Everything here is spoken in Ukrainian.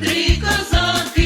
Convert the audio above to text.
Три козаки.